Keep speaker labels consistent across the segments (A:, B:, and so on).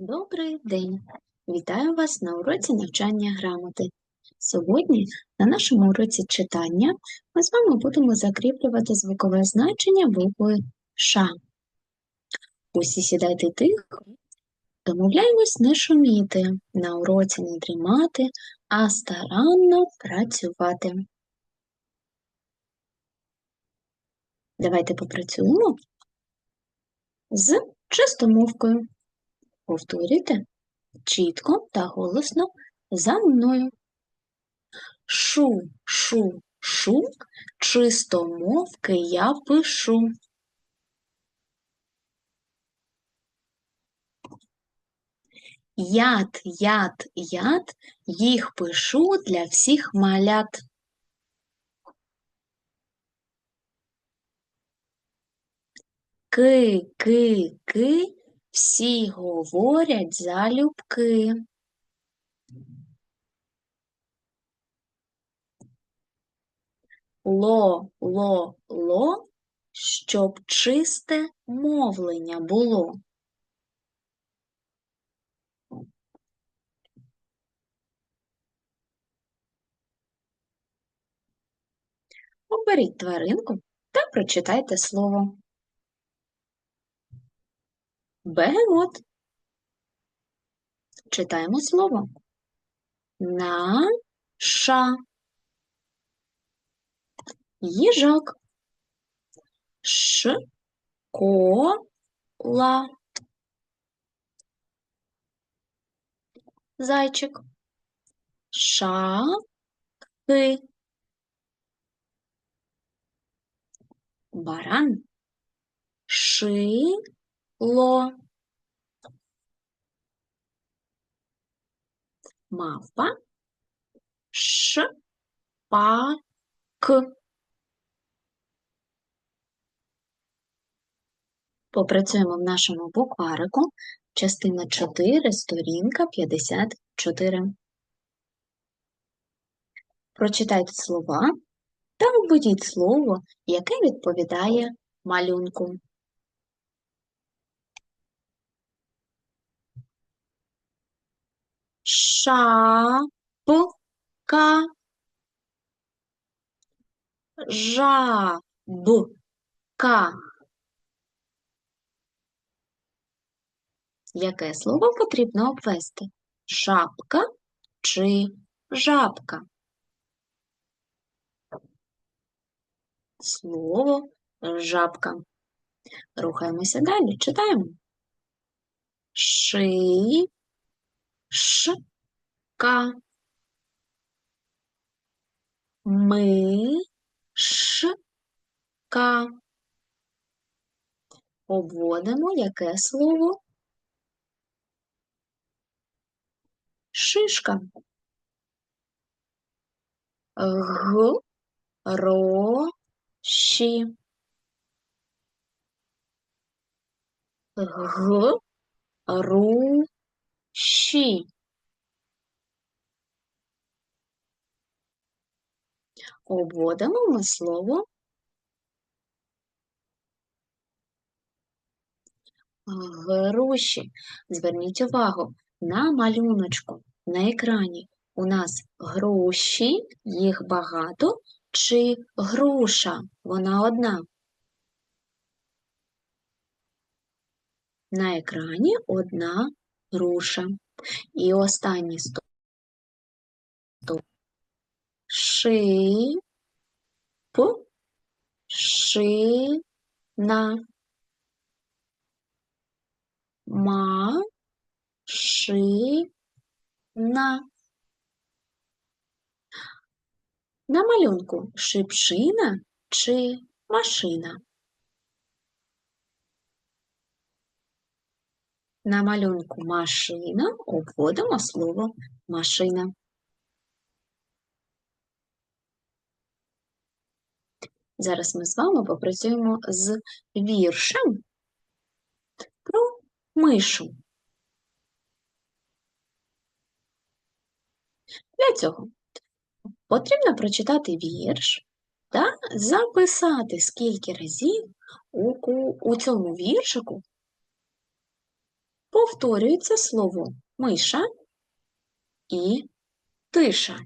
A: Добрий день! Вітаю вас на уроці навчання грамоти. Сьогодні на нашому уроці читання ми з вами будемо закріплювати звукове значення букви Ш. Усі сідайте тихо, домовляємось не шуміти, на уроці не дрімати, а старанно працювати. Давайте попрацюємо з чистомовкою. Повторюйте чітко та голосно за мною. Шу, шу, шу, чистомовки я пишу. Яд, яд, яд, їх пишу для всіх малят. Ки, ки, ки, всі говорять залюбки. Ло, ло, ло, щоб чисте мовлення було. Оберіть тваринку та прочитайте слово. Бегемот. Читаємо слово. Наша. Їжак. Школа. Зайчик. Шахи. Баран. Шило. Мавпа. Шпак. Попрацюємо в нашому букварику. Частина 4, сторінка 54. Прочитайте слова та введіть слово, яке відповідає малюнку. Шапка. Жабка. Яке слово потрібно обвести? Шапка чи жабка? Слово жабка. Рухаємося далі. Читаємо. Ши, шка. Ми, шка. Обводимо яке слово? Шишка. Г, ро, Обводимо ми слово груші. Зверніть увагу на малюночку на екрані. У нас груші, їх багато, чи груша, вона одна. На екрані одна груша. І останній стоп. Ши, п, ши, на. Ма, ши, на. На малюнку шипшина чи машина? На малюнку машина обводимо слово машина. Зараз ми з вами попрацюємо з віршем про мишу. Для цього потрібно прочитати вірш та записати, скільки разів у, у цьому віршику повторюється слово миша і тиша.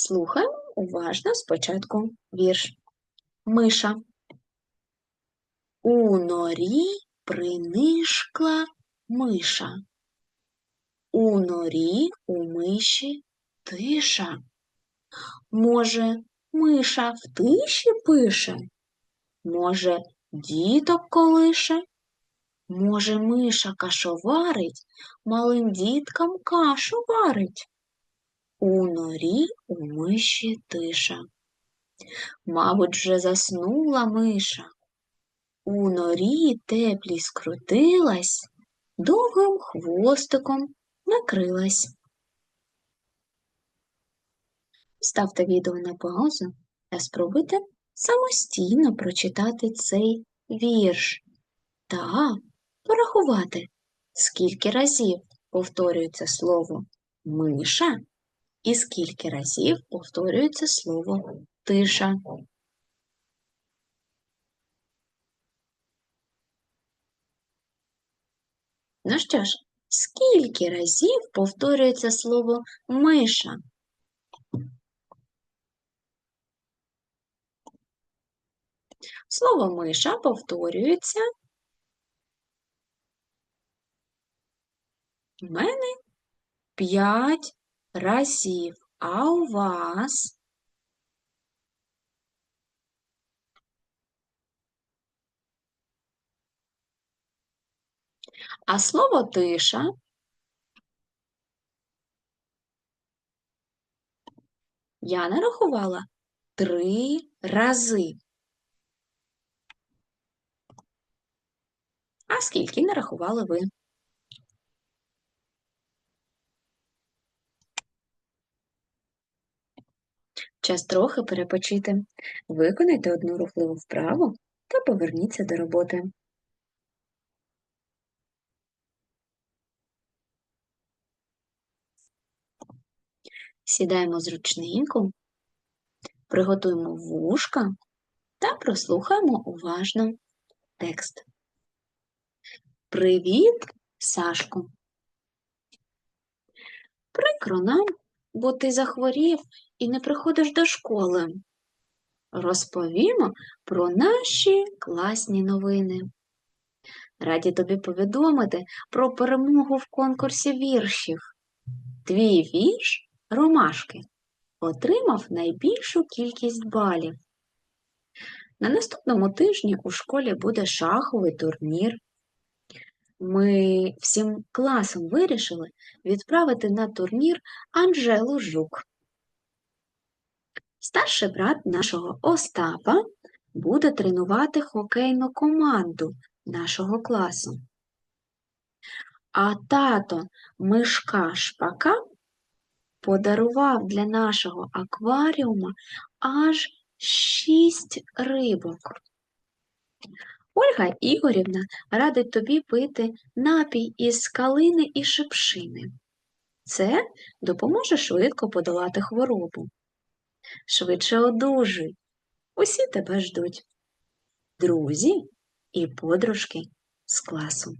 A: Слухаємо уважно спочатку вірш. Миша. У норі принишкла миша. У норі у миші тиша. Може, миша в тиші пише? Може, діток колише? Може, миша кашоварить, малим діткам кашу варить? У норі у миші тиша. Мабуть, вже заснула миша. У норі теплі скрутилась, довгим хвостиком накрилась. Ставте відео на паузу та спробуйте самостійно прочитати цей вірш та порахувати, скільки разів повторюється слово миша і скільки разів повторюється слово тиша. Ну що ж, скільки разів повторюється слово миша? Слово миша повторюється у мене п'ять разів, а у вас А слово тиша я нарахувала три рази. А скільки нарахували ви? Час трохи перепочити. Виконайте одну рухливу вправу та поверніться до роботи. Сідаємо зручненько, приготуємо вушка та прослухаємо уважно текст. Привіт, Сашко! Прикро нам, бо ти захворів і не приходиш до школи. Розповімо про наші класні новини. Раді тобі повідомити про перемогу в конкурсі віршів. Твій вірш Ромашки отримав найбільшу кількість балів. На наступному тижні у школі буде шаховий турнір. Ми всім класом вирішили відправити на турнір Анжелу Жук. Старший брат нашого Остапа буде тренувати хокейну команду нашого класу. А тато Мишка Шпака подарував для нашого акваріума аж шість рибок. Ольга Ігорівна радить тобі пити напій із калини і шипшини. Це допоможе швидко подолати хворобу. Швидше одужуй, усі тебе ждуть. Друзі і подружки з класу.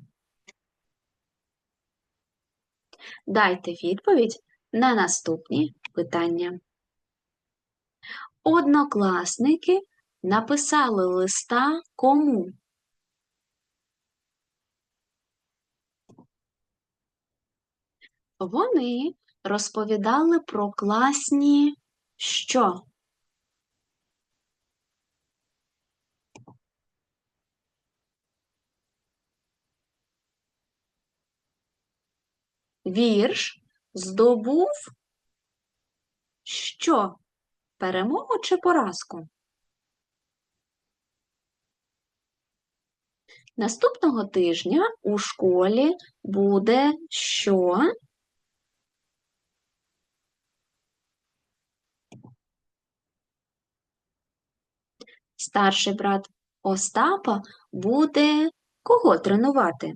A: Дайте відповідь на наступні питання. Однокласники написали листа кому? Вони розповідали про класні що? Вірш здобув що? Перемогу чи поразку? Наступного тижня у школі буде що? Старший брат Остапа буде кого тренувати?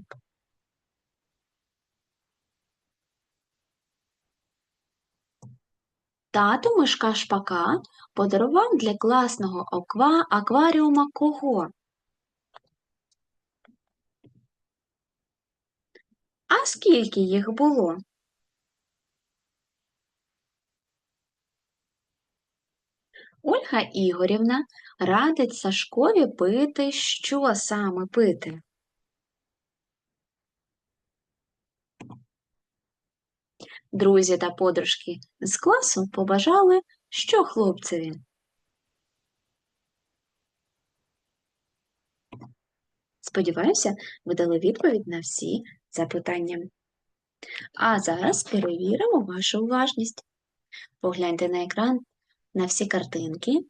A: Тато мишка шпака подарував для класного аква... акваріума кого? А скільки їх було? Ольга Ігорівна радить Сашкові пити, що саме пити? Друзі та подружки з класу побажали, що хлопцеві? Сподіваюся, ви дали відповідь на всі запитання. А зараз перевіримо вашу уважність. Погляньте на екран на всі картинки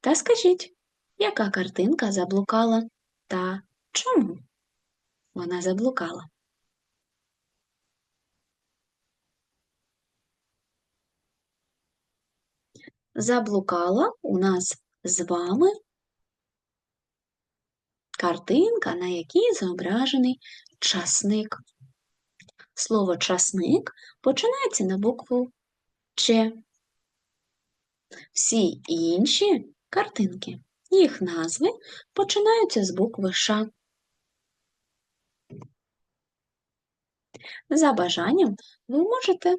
A: та скажіть, яка картинка заблукала та чому вона заблукала? Заблукала у нас з вами картинка, на якій зображений часник. Слово часник починається на букву Ч. Всі інші картинки, їх назви починаються з букви Ш. За бажанням ви можете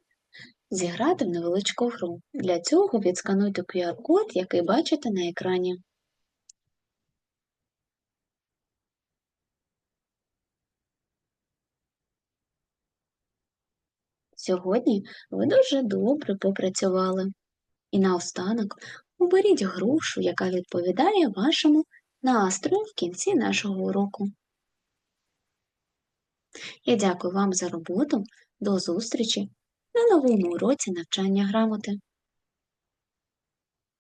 A: зіграти в невеличку гру. Для цього відскануйте QR-код, який бачите на екрані. Сьогодні ви дуже добре попрацювали. І наостанок оберіть грушу, яка відповідає вашому настрою в кінці нашого уроку. Я дякую вам за роботу. До зустрічі на новому уроці навчання грамоти.